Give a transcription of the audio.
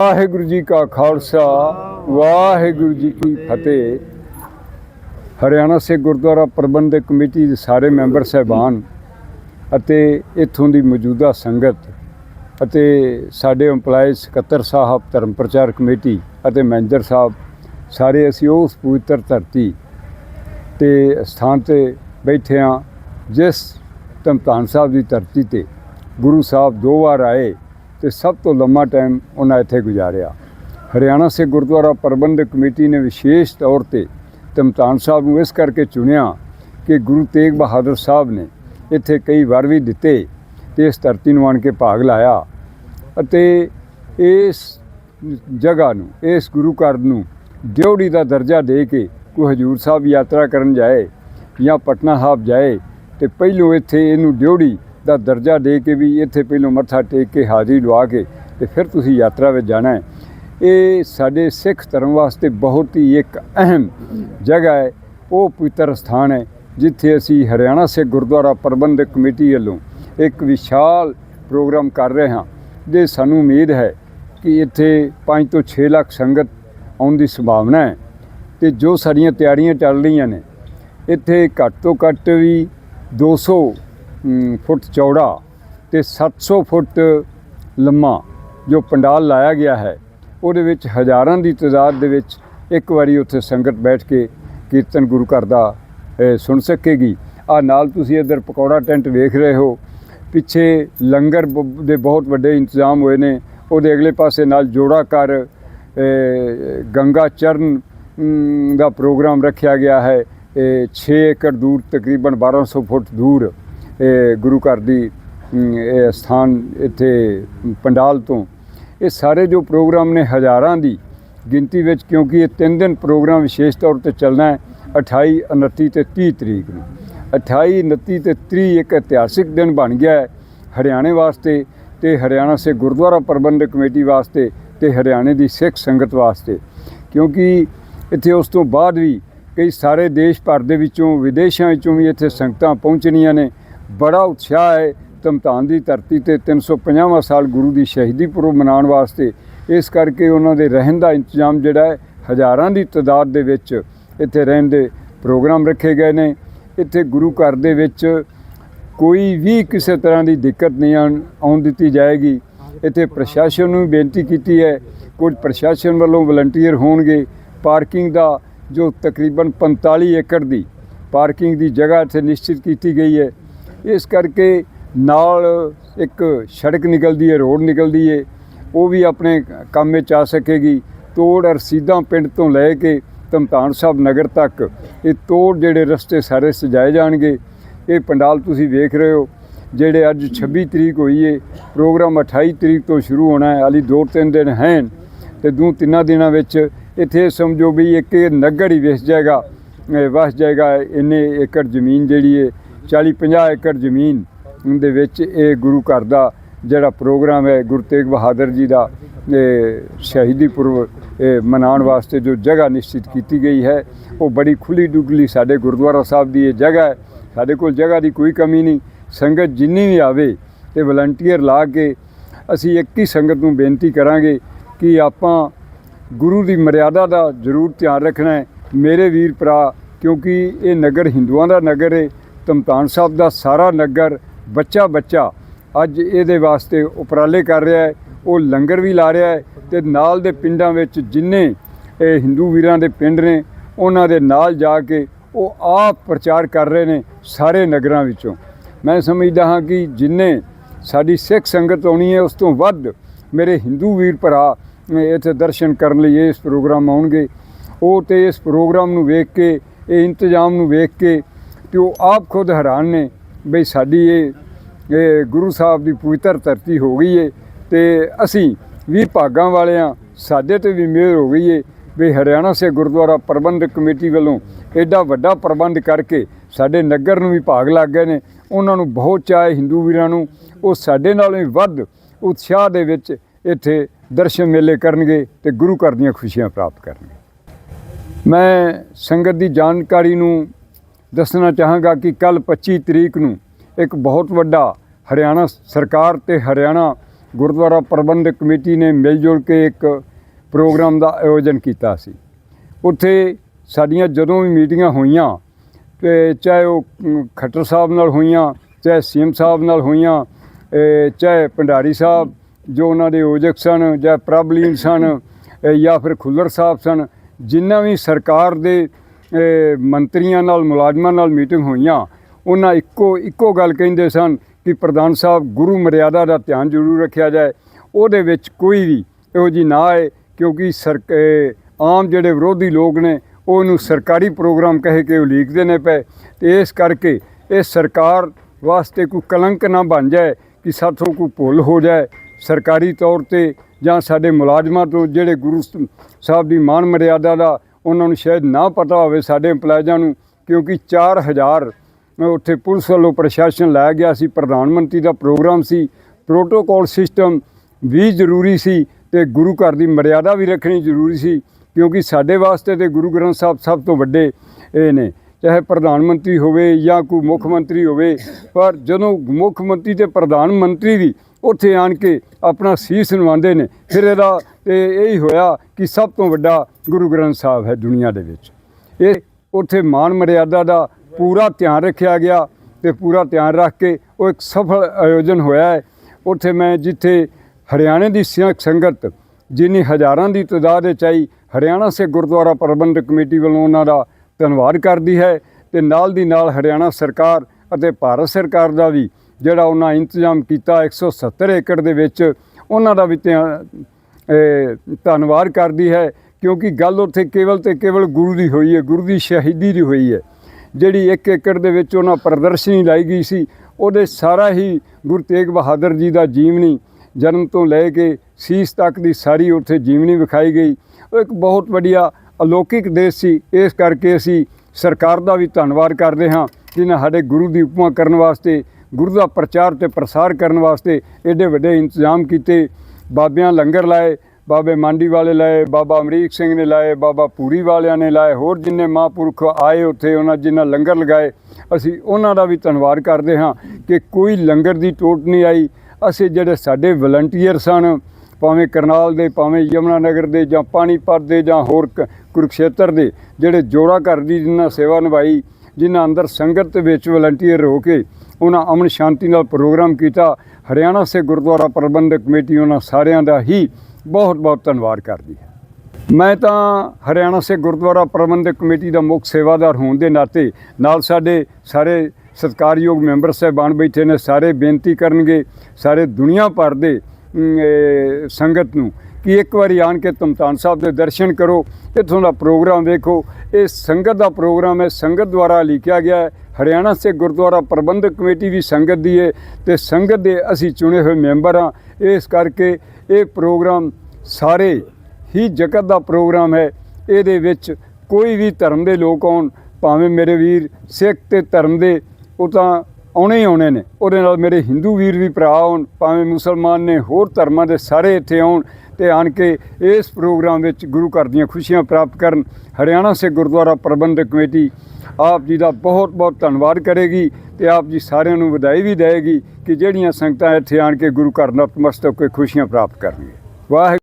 ਵਾਹਿਗੁਰੂ ਜੀ ਕਾ ਖਾਲਸਾ, ਵਾਹਿਗੁਰੂ ਜੀ ਕੀ ਫਤਿਹ। ਹਰਿਆਣਾ ਸਿੱਖ ਗੁਰਦੁਆਰਾ ਪ੍ਰਬੰਧਕ ਕਮੇਟੀ ਦੇ ਸਾਰੇ ਮੈਂਬਰ ਸਹਿਬਾਨ ਅਤੇ ਇੱਥੋਂ ਦੀ ਮੌਜੂਦਾ ਸੰਗਤ ਅਤੇ ਸਾਡੇ EMPLOYEE ਸਕੱਤਰ ਸਾਹਿਬ, ਧਰਮ ਪ੍ਰਚਾਰ ਕਮੇਟੀ ਅਤੇ ਮੈਨੇਜਰ ਸਾਹਿਬ, ਸਾਰੇ ਅਸੀਂ ਉਸ ਪਵਿੱਤਰ ਧਰਤੀ ਤੇ ਸਥਾਨ ਤੇ ਬੈਠੇ ਹਾਂ, ਜਿਸ ਧੰਤਾਨ ਸਾਹਿਬ ਦੀ ਧਰਤੀ ਤੇ ਗੁਰੂ ਸਾਹਿਬ ਦੋ ਵਾਰ ਆਏ ਤੇ ਸਭ ਤੋਂ ਲੰਮਾ ਟਾਈਮ ਉਹਨਾਂ ਇੱਥੇ ਗੁਜ਼ਾਰਿਆ। ਹਰਿਆਣਾ ਸਿੱਖ ਗੁਰਦੁਆਰਾ ਪ੍ਰਬੰਧਕ ਕਮੇਟੀ ਨੇ ਵਿਸ਼ੇਸ਼ ਤੌਰ ਤੇ ਤਮਤਾਨ ਸਾਹਿਬ ਨੂੰ ਇਸ ਕਰਕੇ ਚੁਣਿਆ ਕਿ ਗੁਰੂ ਤੇਗ ਬਹਾਦਰ ਸਾਹਿਬ ਨੇ ਇੱਥੇ ਕਈ ਵਾਰ ਵੀ ਦਿੱਤੇ ਤੇ ਇਸ ਧਰਤੀ ਨੂੰ ਆਣ ਕੇ ਭਾਗ ਲਾਇਆ ਅਤੇ ਇਸ ਜਗ੍ਹਾ ਨੂੰ, ਇਸ ਗੁਰੂ ਘਰ ਨੂੰ ਡਿਉੜੀ ਦਾ ਦਰਜਾ ਦੇ ਕੇ ਕੋਈ ਹਜੂਰ ਸਾਹਿਬ ਯਾਤਰਾ ਕਰਨ ਜਾਏ ਜਾਂ ਪਟਨਾ ਸਾਹਿਬ ਜਾਏ ਤੇ ਪਹਿਲੋਂ ਇੱਥੇ ਇਹਨੂੰ ਡਿਉੜੀ ਦਾ ਦਰਜਾ ਦੇ ਕੇ ਵੀ ਇੱਥੇ ਪਹਿਲੋਂ ਮੱਥਾ ਟੇਕ ਕੇ ਹਾਜ਼ਰੀ ਲਵਾ ਕੇ ਤੇ ਫਿਰ ਤੁਸੀਂ ਯਾਤਰਾ ਵਿੱਚ ਜਾਣਾ ਹੈ। ਇਹ ਸਾਡੇ ਸਿੱਖ ਧਰਮ ਵਾਸਤੇ ਬਹੁਤ ਹੀ ਇੱਕ ਅਹਿਮ ਜਗ੍ਹਾ ਹੈ। ਉਹ ਪਵਿੱਤਰ ਸਥਾਨ ਹੈ ਜਿੱਥੇ ਅਸੀਂ ਹਰਿਆਣਾ ਸਿੱਖ ਗੁਰਦੁਆਰਾ ਪ੍ਰਬੰਧਕ ਕਮੇਟੀ ਵੱਲੋਂ ਇੱਕ ਵਿਸ਼ਾਲ ਪ੍ਰੋਗਰਾਮ ਕਰ ਰਹੇ ਹਾਂ ਜੇ ਸਾਨੂੰ ਉਮੀਦ ਹੈ ਕਿ ਇੱਥੇ 5 ਤੋਂ 6 ਲੱਖ ਸੰਗਤ ਆਉਣ ਦੀ ਸੰਭਾਵਨਾ ਹੈ ਤੇ ਜੋ ਸਾਡੀਆਂ ਤਿਆਰੀਆਂ ਚੱਲ ਰਹੀਆਂ ਨੇ ਇੱਥੇ ਘੱਟ ਤੋਂ ਘੱਟ ਵੀ 200 ਅਮ, ਫੁੱਟ ਚੌੜਾ ਤੇ 700 ਫੁੱਟ ਲੰਮਾ ਜੋ ਪੰਡਾਲ ਲਾਇਆ ਗਿਆ ਹੈ, ਉਹਦੇ ਵਿੱਚ ਹਜ਼ਾਰਾਂ ਦੀ ਤਾਦਾਦ ਦੇ ਵਿੱਚ ਇੱਕ ਵਾਰੀ ਉੱਥੇ ਸੰਗਤ ਬੈਠ ਕੇ ਕੀਰਤਨ ਗੁਰੂ ਘਰ ਦਾ ਸੁਣ ਸਕੇਗੀ। ਆ ਨਾਲ ਤੁਸੀਂ ਇੱਧਰ ਪਕੌੜਾ ਟੈਂਟ ਵੇਖ ਰਹੇ ਹੋ। ਪਿੱਛੇ ਲੰਗਰ ਬ- ਦੇ ਬਹੁਤ ਵੱਡੇ ਇੰਤਜ਼ਾਮ ਹੋਏ ਨੇ। ਉਹਦੇ ਅਗਲੇ ਪਾਸੇ ਨਾਲ ਜੋੜਾ ਕਰ ਗੰਗਾ ਚਰਨ ਦਾ ਪ੍ਰੋਗਰਾਮ ਰੱਖਿਆ ਗਿਆ ਹੈ। 6 ਏਕੜ ਦੂਰ, ਤਕਰੀਬਨ 1200 ਫੁੱਟ ਦੂਰ। ਇਹ ਗੁਰੂ ਘਰ ਦੀ ਅਮ, ਇਹ ਸਥਾਨ ਇੱਥੇ ਪੰਡਾਲ ਤੋਂ। ਇਹ ਸਾਰੇ ਜੋ ਪ੍ਰੋਗਰਾਮ ਨੇ ਹਜ਼ਾਰਾਂ ਦੀ ਗਿਣਤੀ ਵਿੱਚ ਕਿਉਂਕਿ ਇਹ ਤਿੰਨ ਦਿਨ ਪ੍ਰੋਗਰਾਮ ਵਿਸ਼ੇਸ਼ ਤੌਰ ਤੇ ਚੱਲਣਾ ਹੈ 28 29 ਤੇ 30 ਤਰੀਕ ਨੂੰ। 28 29 ਤੇ 30 ਇੱਕ ਇਤਿਹਾਸਿਕ ਦਿਨ ਬਣ ਗਿਆ ਹੈ ਹਰਿਆਣੇ ਵਾਸਤੇ ਤੇ ਹਰਿਆਣਾ ਸੇ ਗੁਰਦੁਆਰਾ ਪ੍ਰਬੰਧਕ ਕਮੇਟੀ ਵਾਸਤੇ ਤੇ ਹਰਿਆਣੇ ਦੀ ਸਿੱਖ ਸੰਗਤ ਵਾਸਤੇ। ਕਿਉਂਕਿ ਇੱਥੇ ਉਸ ਤੋਂ ਬਾਅਦ ਵੀ ਕਈ ਸਾਰੇ ਦੇਸ਼ ਭਰ ਦੇ ਵਿੱਚੋਂ ਵਿਦੇਸ਼ਾਂ ਵਿੱਚੋਂ ਵੀ ਇੱਥੇ ਸੰਗਤਾਂ ਪਹੁੰਚਣੀਆਂ ਨੇ। ਬੜਾ ਉਤਸ਼ਾਹ ਹੈ ਧਮਤਾਨ ਦੀ ਧਰਤੀ ਤੇ 350ਵਾਂ ਸਾਲ ਗੁਰੂ ਦੀ ਸ਼ਹੀਦੀ ਪੁਰਬ ਮਨਾਉਣ ਵਾਸਤੇ। ਇਸ ਕਰਕੇ ਉਹਨਾਂ ਦੇ ਰਹਿਣ ਦਾ ਇੰਤਜ਼ਾਮ ਜਿਹੜਾ ਹੈ, ਹਜ਼ਾਰਾਂ ਦੀ ਤਾਦਾਦ ਦੇ ਵਿੱਚ ਇੱਥੇ ਰਹਿਣ ਦੇ ਪ੍ਰੋਗਰਾਮ ਰੱਖੇ ਗਏ ਨੇ। ਇੱਥੇ ਗੁਰੂ ਘਰ ਦੇ ਵਿੱਚ ਕੋਈ ਵੀ ਕਿਸੇ ਤਰ੍ਹਾਂ ਦੀ ਦਿੱਕਤ ਨਹੀਂ ਆਉਣ ਆਉਣ ਦਿੱਤੀ ਜਾਏਗੀ। ਇੱਥੇ ਪ੍ਰਸ਼ਾਸਨ ਨੂੰ ਵੀ ਬੇਨਤੀ ਕੀਤੀ ਹੈ, ਕੁਝ ਪ੍ਰਸ਼ਾਸਨ ਵੱਲੋਂ ਵਲੰਟੀਅਰ ਹੋਣਗੇ। ਪਾਰਕਿੰਗ ਦਾ ਜੋ ਤਕਰੀਬਨ 45 ਏਕੜ ਦੀ ਪਾਰਕਿੰਗ ਦੀ ਜਗ੍ਹਾ ਇੱਥੇ ਨਿਸ਼ਚਿਤ ਕੀਤੀ ਗਈ ਹੈ। ਇਸ ਕਰਕੇ ਨਾਲ ਇੱਕ ਸੜਕ ਨਿਕਲਦੀ ਹੈ, ਰੋਡ ਨਿਕਲਦੀ ਹੈ, ਉਹ ਵੀ ਆਪਣੇ ਕੰਮ ਵਿੱਚ ਆ ਸਕੇਗੀ। ਤੋੜ ਰਸੀਦਾਂ ਪਿੰਡ ਤੋਂ ਲੈ ਕੇ ਧਮਤਾਨ ਸਾਹਿਬ ਨਗਰ ਤੱਕ, ਇਹ ਤੋੜ ਜਿਹੜੇ ਰਸਤੇ ਸਾਰੇ ਸਜਾਏ ਜਾਣਗੇ। ਇਹ ਪੰਡਾਲ ਤੁਸੀਂ ਵੇਖ ਰਹੇ ਹੋ, ਜਿਹੜੇ ਅੱਜ 26 ਤਰੀਕ ਹੋਈ ਏ, ਪ੍ਰੋਗਰਾਮ 28 ਤਰੀਕ ਤੋਂ ਸ਼ੁਰੂ ਹੋਣਾ ਹੈ, ਹਾਲੀ ਦੋ ਤਿੰਨ ਦਿਨ ਹਨ, ਤੇ ਦੋ ਤਿੰਨਾਂ ਦਿਨਾਂ ਵਿੱਚ ਇੱਥੇ ਸਮਝੋ ਵੀ ਇੱਕ ਨਗਰ ਹੀ ਵਸ ਜਾਏਗਾ, ਇਹ ਵਸ ਜਾਏਗਾ, ਇੰਨੇ ਏਕੜ ਜ਼ਮੀਨ ਜਿਹੜੀ ਹੈ 40 50 ਏਕੜ ਜ਼ਮੀਨ ਦੇ ਵਿੱਚ ਇਹ ਗੁਰੂ ਘਰ ਦਾ ਜਿਹੜਾ ਪ੍ਰੋਗਰਾਮ ਹੈ, ਗੁਰੂ ਤੇਗ ਬਹਾਦਰ ਜੀ ਦਾ ਸ਼ਹੀਦੀ ਪੁਰਬ, ਇਹ ਮਨਾਉਣ ਵਾਸਤੇ ਜੋ ਜਗ੍ਹਾ ਨਿਸ਼ਚਿਤ ਕੀਤੀ ਗਈ ਹੈ, ਉਹ ਬੜੀ ਖੁੱਲੀ ਡੁਗਲੀ ਸਾਡੇ ਗੁਰਦੁਆਰਾ ਸਾਹਿਬ ਦੀ ਇਹ ਜਗ੍ਹਾ ਹੈ। ਸਾਡੇ ਕੋਲ ਜਗ੍ਹਾ ਦੀ ਕੋਈ ਕਮੀ ਨਹੀਂ। ਸੰਗਤ ਜਿੰਨੀ ਵੀ ਆਵੇ ਤੇ ਵਲੰਟੀਅਰ ਲਾ ਕੇ ਅਸੀਂ ਇੱਕ ਹੀ ਸੰਗਤ ਨੂੰ ਬੇਨਤੀ ਕਰਾਂਗੇ ਕਿ ਆਪਾਂ ਗੁਰੂ ਦੀ ਮਰਿਆਦਾ ਦਾ ਜ਼ਰੂਰ ਧਿਆਨ ਰੱਖਣਾ ਹੈ। ਮੇਰੇ ਵੀਰ ਭਰਾ, ਕਿਉਂਕਿ ਇਹ ਨਗਰ ਹਿੰਦੂਆਂ ਦਾ ਨਗਰ ਹੈ ਧਮਤਾਨ ਸਾਹਿਬ ਦਾ ਸਾਰਾ ਨਗਰ ਬੱਚਾ ਬੱਚਾ ਅੱਜ ਇਹਦੇ ਵਾਸਤੇ ਉਪਰਾਲੇ ਕਰ ਰਿਹਾ ਹੈ। ਉਹ ਲੰਗਰ ਵੀ ਲਾ ਰਿਹਾ ਹੈ ਤੇ ਨਾਲ ਦੇ ਪਿੰਡਾਂ ਵਿੱਚ ਜਿੰਨੇ ਇਹ ਹਿੰਦੂ ਵੀਰਾਂ ਦੇ ਪਿੰਡ ਨੇ, ਉਹਨਾਂ ਦੇ ਨਾਲ ਜਾ ਕੇ ਉਹ ਆਪ ਪ੍ਰਚਾਰ ਕਰ ਰਹੇ ਨੇ ਸਾਰੇ ਨਗਰਾਂ ਵਿੱਚੋਂ। ਮੈਂ ਸਮਝਦਾ ਹਾਂ ਕਿ ਜਿੰਨੇ ਸਾਡੀ ਸਿੱਖ ਸੰਗਤ ਆਉਣੀ ਹੈ, ਉਸ ਤੋਂ ਵੱਧ ਮੇਰੇ ਹਿੰਦੂ ਵੀਰ ਭਰਾ ਇੱਥੇ ਦਰਸ਼ਨ ਕਰਨ ਲਈ ਇਸ ਪ੍ਰੋਗਰਾਮ ਆਉਣਗੇ। ਉਹ ਤੇ ਇਸ ਪ੍ਰੋਗਰਾਮ ਨੂੰ ਵੇਖ ਕੇ, ਇਹ ਇੰਤਜ਼ਾਮ ਨੂੰ ਵੇਖ ਕੇ ਤੇ ਉਹ ਆਪ ਖੁਦ ਹੈਰਾਨ ਨੇ ਬਈ ਸਾਡੀ ਇਹ ਇਹ ਗੁਰੂ ਸਾਹਿਬ ਦੀ ਪਵਿੱਤਰ ਧਰਤੀ ਹੋ ਗਈ ਏ ਤੇ ਅਸੀਂ ਵੀ ਭਾਗਾਂ ਵਾਲਿਆਂ ਸਾਡੇ ਤੇ ਵੀ ਮਿਹਰ ਹੋ ਗਈ ਏ ਵੀ ਹਰਿਆਣਾ ਸੇ ਗੁਰਦੁਆਰਾ ਪ੍ਰਬੰਧਕ ਕਮੇਟੀ ਵੱਲੋਂ ਐਡਾ ਵੱਡਾ ਪ੍ਰਬੰਧ ਕਰਕੇ ਸਾਡੇ ਨਗਰ ਨੂੰ ਵੀ ਭਾਗ ਲੱਗ ਗਏ ਨੇ, ਉਹਨਾਂ ਨੂੰ ਬਹੁਤ ਚਾਅ ਹਿੰਦੂ ਵੀਰਾਂ ਨੂੰ, ਉਹ ਸਾਡੇ ਨਾਲੋਂ ਵੀ ਵੱਧ ਉਤਸ਼ਾਹ ਦੇ ਵਿੱਚ ਇੱਥੇ ਦਰਸ਼ਨ ਮੇਲੇ ਕਰਨਗੇ ਤੇ ਗੁਰੂ ਘਰ ਦੀਆਂ ਖੁਸ਼ੀਆਂ ਪ੍ਰਾਪਤ ਕਰਨਗੇ। ਮੈਂ ਸੰਗਤ ਦੀ ਜਾਣਕਾਰੀ ਨੂੰ ਦੱਸਣਾ ਚਾਹਾਂਗਾ ਕਿ ਕੱਲ 25 ਤਰੀਕ ਨੂੰ ਇੱਕ ਬਹੁਤ ਵੱਡਾ ਹਰਿਆਣਾ ਸਰਕਾਰ ਤੇ ਹਰਿਆਣਾ ਗੁਰਦੁਆਰਾ ਪ੍ਰਬੰਧਕ ਕਮੇਟੀ ਨੇ ਮਿਲ ਜੁਲ ਕੇ ਇੱਕ ਪ੍ਰੋਗਰਾਮ ਦਾ ਆਯੋਜਨ ਕੀਤਾ ਸੀ। ਉੱਥੇ ਸਾਡੀਆਂ ਜਦੋਂ ਵੀ ਮੀਟਿੰਗਾਂ ਹੋਈਆਂ, ਤੇ ਚਾਹੇ ਉਹ ਖੱਟਰ ਸਾਹਿਬ ਨਾਲ ਹੋਈਆਂ, ਚਾਹੇ ਸੀਐਮ ਸਾਹਿਬ ਨਾਲ ਹੋਈਆਂ ਚਾਹੇ ਭੰਡਾਰੀ ਸਾਹਿਬ ਜੋ ਉਹਨਾਂ ਦੇ ਆਯੋਜਕ ਸਨ, ਜਾਂ ਪ੍ਰਬਲੀਨ ਸਨ ਜਾਂ ਫਿਰ ਖੁੱਲਰ ਸਾਹਿਬ ਸਨ, ਜਿੰਨਾ ਵੀ ਸਰਕਾਰ ਦੇ ਮੰਤਰੀਆਂ ਨਾਲ, ਮੁਲਾਜ਼ਮਾਂ ਨਾਲ ਮੀਟਿੰਗ ਹੋਈਆਂ। ਉਹਨਾਂ ਇੱਕੋ ਇੱਕੋ ਗੱਲ ਕਹਿੰਦੇ ਸਨ ਕਿ ਪ੍ਰਧਾਨ ਸਾਹਿਬ ਗੁਰੂ ਮਰਿਆਦਾ ਦਾ ਧਿਆਨ ਜ਼ਰੂਰ ਰੱਖਿਆ ਜਾਏ। ਉਹਦੇ ਵਿੱਚ ਕੋਈ ਵੀ ਇਹੋ ਜੀ ਨਾ ਆਏ, ਕਿਉਂਕਿ ਸਰਕ ਆਮ ਜਿਹੜੇ ਵਿਰੋਧੀ ਲੋਕ ਨੇ ਉਹਨੂੰ ਸਰਕਾਰੀ ਪ੍ਰੋਗਰਾਮ ਕਹਿ ਕੇ ਉਲੀਕਦੇ ਨੇ ਪਏ। ਤੇ ਇਸ ਕਰਕੇ ਇਹ ਸਰਕਾਰ ਵਾਸਤੇ ਕੋਈ ਕਲੰਕ ਨਾ ਬਣ ਜਾਏ ਕਿ ਸਾਥੋਂ ਕੋਈ ਭੁੱਲ ਹੋ ਜਾਏ। ਸਰਕਾਰੀ ਤੌਰ ਤੇ ਜਾਂ ਸਾਡੇ ਮੁਲਾਜ਼ਮਾਂ ਤੋਂ ਜਿਹੜੇ ਗੁਰੂ ਸਾਹਿਬ ਦੀ ਮਾਨ ਮਰਿਆਦਾ ਦਾ ਉਹਨਾਂ ਨੂੰ ਸ਼ਾਇਦ ਨਾ ਪਤਾ ਹੋਵੇ ਸਾਡੇ ਇੰਪਲਾਈਜ਼ਾਂ ਨੂੰ, ਕਿਉਂਕਿ 4000 ਉੱਥੇ ਪੁਲਿਸ ਵੱਲੋਂ ਪ੍ਰਸ਼ਾਸਨ ਲਾਇਆ ਗਿਆ ਸੀ, ਪ੍ਰਧਾਨ ਮੰਤਰੀ ਦਾ ਪ੍ਰੋਗਰਾਮ ਸੀ ਪ੍ਰੋਟੋਕੋਲ ਸਿਸਟਮ ਵੀ ਜ਼ਰੂਰੀ ਸੀ ਤੇ ਗੁਰੂ ਘਰ ਦੀ ਮਰਿਆਦਾ ਵੀ ਰੱਖਣੀ ਜ਼ਰੂਰੀ ਸੀ, ਕਿਉਂਕਿ ਸਾਡੇ ਵਾਸਤੇ ਤੇ ਗੁਰੂ ਗ੍ਰੰਥ ਸਾਹਿਬ ਸਭ ਤੋਂ ਵੱਡੇ ਇਹ ਨੇ, ਚਾਹੇ ਪ੍ਰਧਾਨ ਮੰਤਰੀ ਹੋਵੇ ਜਾਂ ਕੋਈ ਮੁੱਖ ਮੰਤਰੀ ਹੋਵੇ, ਪਰ ਜਦੋਂ ਮੁੱਖ ਮੰਤਰੀ ਤੇ ਪ੍ਰਧਾਨ ਮੰਤਰੀ ਵੀ ਉੱਥੇ ਆਣ ਕੇ ਆਪਣਾ ਸੀਸ ਨਿਵਾਉਂਦੇ ਨੇ। ਫਿਰ ਇਹਦਾ ਤੇ ਇਹੀ ਹੋਇਆ ਕਿ ਸਭ ਤੋਂ ਵੱਡਾ ਗੁਰੂ ਗ੍ਰੰਥ ਸਾਹਿਬ ਹੈ ਦੁਨੀਆ ਦੇ ਵਿੱਚ। ਇਹ ਉੱਥੇ ਮਾਨ ਮਰਿਆਦਾ ਦਾ ਪੂਰਾ ਧਿਆਨ ਰੱਖਿਆ ਗਿਆ ਤੇ ਪੂਰਾ ਧਿਆਨ ਰੱਖ ਕੇ ਉਹ ਇੱਕ ਸਫਲ ਆਯੋਜਨ ਹੋਇਆ ਹੈ। ਉੱਥੇ ਮੈਂ ਜਿੱਥੇ ਹਰਿਆਣੇ ਦੀ ਸਿੱਖ ਸੰਗਤ, ਜਿੰਨੀ ਹਜ਼ਾਰਾਂ ਦੀ ਤਾਦਾਦ ਵਿੱਚ ਆਈ, ਹਰਿਆਣਾ ਸੇ ਗੁਰਦੁਆਰਾ ਪ੍ਰਬੰਧਕ ਕਮੇਟੀ ਵੱਲੋਂ ਉਹਨਾਂ ਦਾ ਧੰਨਵਾਦ ਕਰਦੀ ਹੈ ਤੇ ਨਾਲ ਦੀ ਨਾਲ ਹਰਿਆਣਾ ਸਰਕਾਰ ਅਤੇ ਭਾਰਤ ਸਰਕਾਰ ਦਾ ਵੀ ਜਿਹੜਾ ਉਹਨਾਂ ਇੰਤਜ਼ਾਮ ਕੀਤਾ 170 ਏਕੜ ਦੇ ਵਿੱਚ, ਉਹਨਾਂ ਦਾ ਵੀ ਧਿਆਨ ਧੰਨਵਾਦ ਕਰਦੀ ਹੈ, ਕਿਉਂਕਿ ਗੱਲ ਉੱਥੇ ਕੇਵਲ ਤੇ ਕੇਵਲ ਗੁਰੂ ਦੀ ਹੋਈ ਹੈ, ਗੁਰੂ ਦੀ ਸ਼ਹੀਦੀ ਦੀ ਹੋਈ ਹੈ। ਜਿਹੜੀ ਇੱਕ ਏਕੜ ਦੇ ਵਿੱਚ ਉਹਨਾਂ ਪ੍ਰਦਰਸ਼ਨੀ ਲਾਈ ਗਈ ਸੀ, ਉਹਦੇ ਸਾਰਾ ਹੀ ਗੁਰੂ ਤੇਗ ਬਹਾਦਰ ਜੀ ਦਾ ਜੀਵਨੀ ਜਨਮ ਤੋਂ ਲੈ ਕੇ ਸੀਸ ਤੱਕ ਦੀ ਸਾਰੀ ਉੱਥੇ ਜੀਵਨੀ ਵਿਖਾਈ ਗਈ। ਉਹ ਇੱਕ ਬਹੁਤ ਵਧੀਆ ਅਲੌਕਿਕ ਦੇਸ਼ ਸੀ। ਇਸ ਕਰਕੇ ਅਸੀਂ ਸਰਕਾਰ ਦਾ ਵੀ ਧੰਨਵਾਦ ਕਰਦੇ ਹਾਂ, ਜਿਨ੍ਹਾਂ ਸਾਡੇ ਗੁਰੂ ਦੀ ਉਪਮਾ ਕਰਨ ਵਾਸਤੇ ਗੁਰੂ ਦਾ ਪ੍ਰਚਾਰ ਤੇ ਪ੍ਰਸਾਰ ਕਰਨ ਵਾਸਤੇ ਐਡੇ ਵੱਡੇ ਇੰਤਜ਼ਾਮ ਕੀਤੇ। ਬਾਬਿਆਂ ਲੰਗਰ ਲਾਏ, ਬਾਬੇ ਮਾਂਡੀ ਵਾਲੇ ਲਾਏ, ਬਾਬਾ ਅਮਰੀਕ ਸਿੰਘ ਨੇ ਲਾਏ, ਬਾਬਾ ਪੂਰੀ ਵਾਲਿਆਂ ਨੇ ਲਾਏ, ਹੋਰ ਜਿੰਨੇ ਮਹਾਂਪੁਰਖ ਆਏ ਉੱਥੇ, ਉਹਨਾਂ ਜਿਨ੍ਹਾਂ ਲੰਗਰ ਲਗਾਏ, ਅਸੀਂ ਉਹਨਾਂ ਦਾ ਵੀ ਧੰਨਵਾਦ ਕਰਦੇ ਹਾਂ ਕਿ ਕੋਈ ਲੰਗਰ ਦੀ ਟੋਟ ਨਹੀਂ ਆਈ। ਅਸੀਂ ਜਿਹੜੇ ਸਾਡੇ ਵਲੰਟੀਅਰ ਸਨ ਭਾਵੇਂ ਕਰਨਾਲ ਦੇ, ਭਾਵੇਂ ਯਮਨਾ ਨਗਰ ਦੇ, ਜਾਂ ਪਾਣੀਪਤ ਦੇ, ਜਾਂ ਹੋਰ ਕ- ਕੁਰੂਕਸ਼ੇਤਰ ਦੇ, ਜਿਹੜੇ ਜੋੜਾ ਘਰ ਦੀ ਜਿਨ੍ਹਾਂ ਸੇਵਾ ਨਿਭਾਈ ਜਿਨ੍ਹਾਂ ਅੰਦਰ ਸੰਗਤ ਦੇ ਵਿੱਚ ਵਲੰਟੀਅਰ ਹੋ ਕੇ ਉਹਨਾਂ ਅਮਨ ਸ਼ਾਂਤੀ ਨਾਲ ਪ੍ਰੋਗਰਾਮ ਕੀਤਾ, ਹਰਿਆਣਾ ਸੇ ਗੁਰਦੁਆਰਾ ਪ੍ਰਬੰਧਕ ਕਮੇਟੀ ਉਹਨਾਂ ਸਾਰਿਆਂ ਦਾ ਹੀ ਬਹੁਤ ਬਹੁਤ ਧੰਨਵਾਦ ਕਰਦੀ ਹੈ। ਮੈਂ ਤਾਂ ਹਰਿਆਣਾ ਸੇ ਗੁਰਦੁਆਰਾ ਪ੍ਰਬੰਧਕ ਕਮੇਟੀ ਦਾ ਮੁੱਖ ਸੇਵਾਦਾਰ ਹੋਣ ਦੇ ਨਾਤੇ ਨਾਲ ਸਾਡੇ ਸਾਰੇ ਸਤਿਕਾਰਯੋਗ ਮੈਂਬਰ ਸਾਹਿਬਾਨ ਬੈਠੇ ਨੇ, ਸਾਰੇ ਬੇਨਤੀ ਕਰਨਗੇ, ਸਾਰੇ ਦੁਨੀਆ ਭਰ ਦੇ ਸੰਗਤ ਨੂੰ ਕਿ ਇੱਕ ਵਾਰੀ ਆਣ ਕੇ ਤਮਤਾਨ ਸਾਹਿਬ ਦੇ ਦਰਸ਼ਨ ਕਰੋ, ਇੱਥੋਂ ਦਾ ਪ੍ਰੋਗਰਾਮ ਵੇਖੋ। ਇਹ ਸੰਗਤ ਦਾ ਪ੍ਰੋਗਰਾਮ ਹੈ, ਸੰਗਤ ਦੁਆਰਾ ਲਿਖਿਆ ਗਿਆ ਹੈ। ਹਰਿਆਣਾ ਸੇ ਗੁਰਦੁਆਰਾ ਪ੍ਰਬੰਧਕ ਕਮੇਟੀ ਵੀ ਸੰਗਤ ਦੀ ਹੈ ਤੇ ਸੰਗਤ ਦੇ ਅਸੀਂ ਚੁਣੇ ਹੋਏ ਮੈਂਬਰ ਹਾਂ। ਇਸ ਕਰਕੇ ਇਹ ਪ੍ਰੋਗਰਾਮ ਸਾਰੇ ਹੀ ਜਗਤ ਦਾ ਪ੍ਰੋਗਰਾਮ ਹੈ। ਇਹਦੇ ਵਿੱਚ ਕੋਈ ਵੀ ਧਰਮ ਦੇ ਲੋਕ ਆਉਣ, ਭਾਵੇਂ ਮੇਰੇ ਵੀਰ ਸਿੱਖ ਤੇ ਧਰਮ ਦੇ, ਉਹ ਤਾਂ ਆਉਣੇ ਹੀ ਆਉਣੇ ਨੇ। ਉਹਦੇ ਨਾਲ ਮੇਰੇ ਹਿੰਦੂ ਵੀਰ ਵੀ ਭਰਾ ਹੋਣ, ਭਾਵੇਂ ਮੁਸਲਮਾਨ ਨੇ ਹੋਰ ਧਰਮਾਂ ਦੇ ਸਾਰੇ ਇੱਥੇ ਆਉਣ ਤੇ ਆਣ ਕੇ ਇਸ ਪ੍ਰੋਗਰਾਮ ਵਿੱਚ ਗੁਰੂ ਘਰ ਦੀਆਂ ਖੁਸ਼ੀਆਂ ਪ੍ਰਾਪਤ ਕਰਨ, ਹਰਿਆਣਾ ਸੇ ਗੁਰਦੁਆਰਾ ਪ੍ਰਬੰਧਕ ਕਮੇਟੀ ਆਪ ਜੀ ਦਾ ਬਹੁਤ ਬਹੁਤ ਧੰਨਵਾਦ ਕਰੇਗੀ ਤੇ ਆਪ ਜੀ ਸਾਰਿਆਂ ਨੂੰ ਵਧਾਈ ਵੀ ਦੇਵੇਗੀ ਕਿ ਜਿਹੜੀਆਂ ਸੰਗਤਾਂ ਇੱਥੇ ਆਣ ਕੇ ਗੁਰੂ ਘਰ ਨਤਮਸਤਕ ਹੋਕੇ ਖੁਸ਼ੀਆਂ ਪ੍ਰਾਪਤ ਕਰਨਗੇ ਵਾਹਿਗੁਰੂ